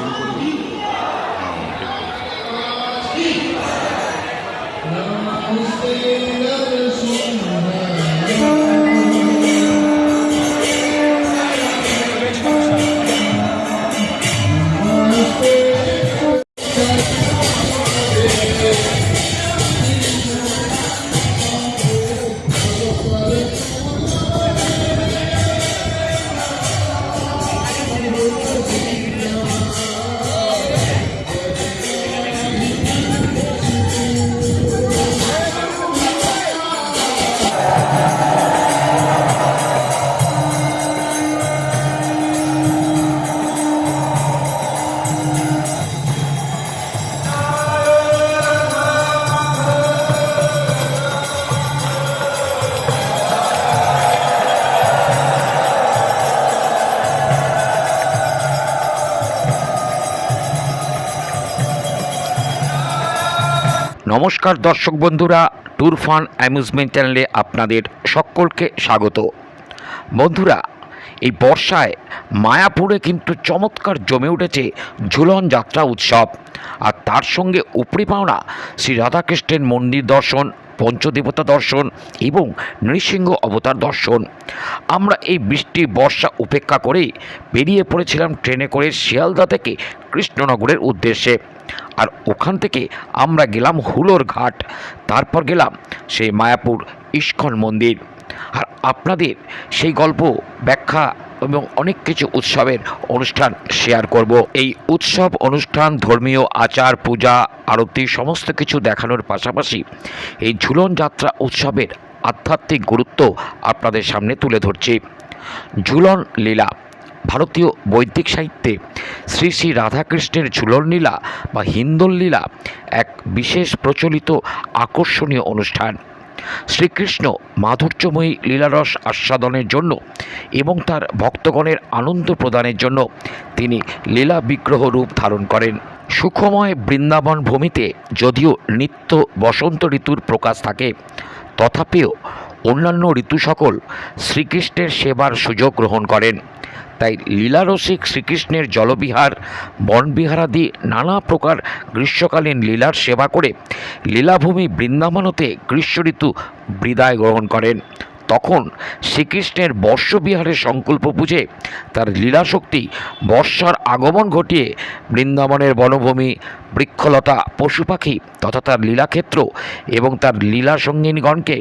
Não, Corinthians. Não, não tem coisa. নমস্কার দর্শক বন্ধুরা ট্যুর ফান অ্যামিউজমেন্ট চ্যানেলে আপনাদের সকলকে স্বাগত। বন্ধুরা, এই বর্ষায় মায়াপুরে কিন্তু চমৎকার জমে উঠেছে ঝুলন যাত্রা উৎসব। আর তার সঙ্গে উপরি পাওনা শ্রী রাধাকৃষ্ণের মন্দির দর্শন পঞ্চদেবতা দর্শন এবং নৃসিংহ অবতার দর্শন। আমরা এই বৃষ্টি, বর্ষা উপেক্ষা করে বেরিয়ে পড়েছিলাম ট্রেনে করে শিয়ালদা থেকে কৃষ্ণনগরের উদ্দেশ্যে। আর ওখান থেকে আমরা গেলাম হুলোর ঘাট, তারপর গেলাম সেই মায়াপুর ইস্কন মন্দির। আর আপনাদের সেই গল্প ব্যাখ্যা এবং অনেক কিছু উৎসবের অনুষ্ঠান শেয়ার করব। এই উৎসব, অনুষ্ঠান, ধর্মীয় আচার, পূজা, আরতি সমস্ত কিছু দেখানোর পাশাপাশি এই ঝুলন যাত্রা উৎসবের আধ্যাত্মিক গুরুত্ব আপনাদের সামনে তুলে ধরছি। ঝুলন লীলা, ভারতীয় বৈদিক সাহিত্যে শ্রী শ্রী রাধাকৃষ্ণের ঝুলন লীলা বা হিন্দোল লীলা এক বিশেষ প্রচলিত আকর্ষণীয় অনুষ্ঠান। শ্রীকৃষ্ণ মাধুর্যময়ী লীলারস আস্বাদনের জন্য এবং তার ভক্তগণের আনন্দ প্রদানের জন্য তিনি লীলা বিগ্রহ রূপ ধারণ করেন। সুখময় বৃন্দাবন ভূমিতে যদিও নিত্য বসন্ত ঋতুর প্রকাশ থাকে, তথাপিও অন্যান্য ঋতু সকল শ্রীকৃষ্ণের সেবার সুযোগ গ্রহণ করেন। তাই লীলারসিক শ্রীকৃষ্ণের জলবিহার, বনবিহারাদি নানা প্রকার গ্রীষ্মকালীন লীলার সেবা করে লীলাভূমি বৃন্দাবনতে গ্রীষ্ম ঋতু বিদায় গ্রহণ করেন। তখন শ্রীকৃষ্ণের বর্ষবিহারের সংকল্প বুঝে তার লীলাশক্তি বর্ষার আগমন ঘটিয়ে বৃন্দাবনের বনভূমি, বৃক্ষলতা, পশু পাখি তথা তার লীলাক্ষেত্র এবং তার লীলা সঙ্গিনীগণকে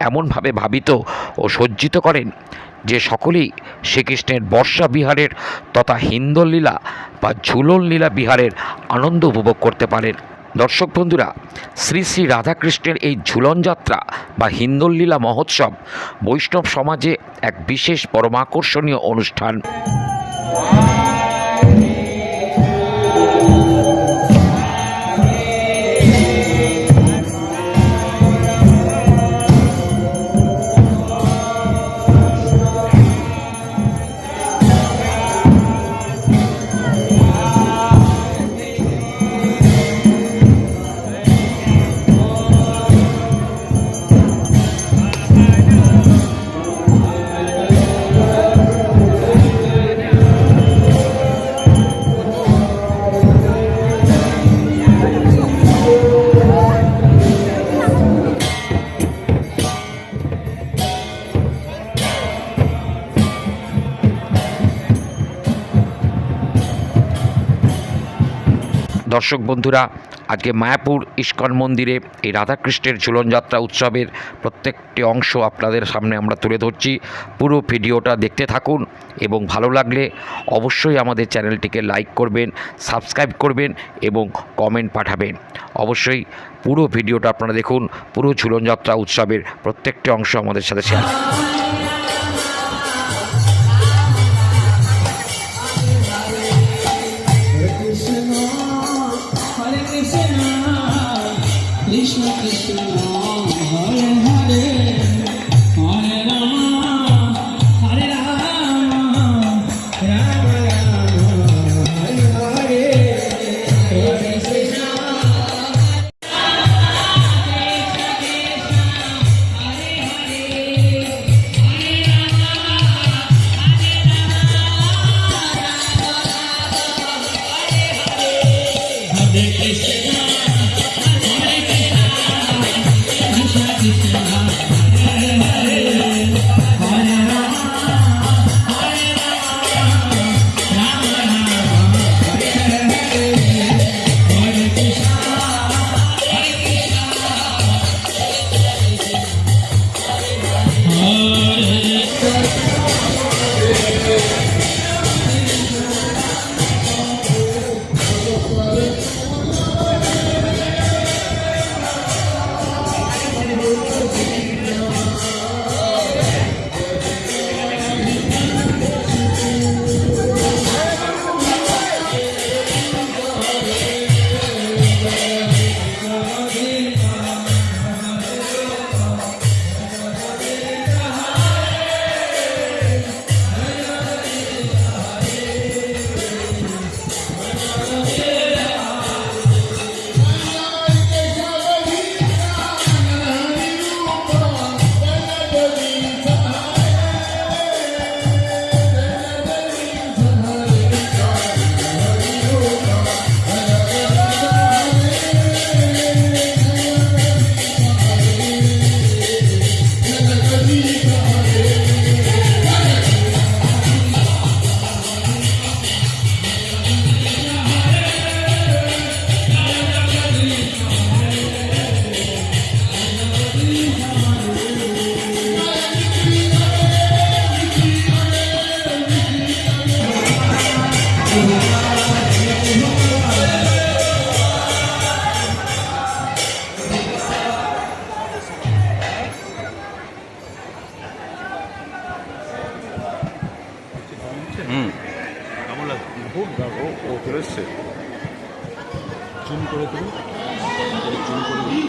এমনভাবে ভাবিত ও সজ্জিত করেন যে সকলেই শ্রীকৃষ্ণের বর্ষা বিহারের তথা হিন্দল লীলা বা ঝুলন লীলা বিহারের আনন্দ উপভোগ করতে পারেন। দর্শক বন্ধুরা, শ্রী শ্রী রাধাকৃষ্ণের এই ঝুলন যাত্রা বা হিন্দল লীলা মহোৎসব বৈষ্ণব সমাজে এক বিশেষ পরমাকর্ষণীয় অনুষ্ঠান। দর্শক বন্ধুরা, আজকে মায়াপুর ইস্কন মন্দিরে এই রাধাকৃষ্ণের ঝুলনযাত্রা উৎসবের প্রত্যেকটি অংশ আপনাদের সামনে আমরা তুলে ধরছি। পুরো ভিডিওটা দেখতে থাকুন এবং ভালো লাগলে অবশ্যই আমাদের চ্যানেলটিকে লাইক করবেন, সাবস্ক্রাইব করবেন এবং কমেন্ট পাঠাবেন। অবশ্যই পুরো ভিডিওটা আপনারা দেখুন, পুরো ঝুলনযাত্রা উৎসবের প্রত্যেকটি অংশ আমাদের সাথে শেয়ার Krishna Krishna, এসছে জুম করে তুমি জুম করে দিই।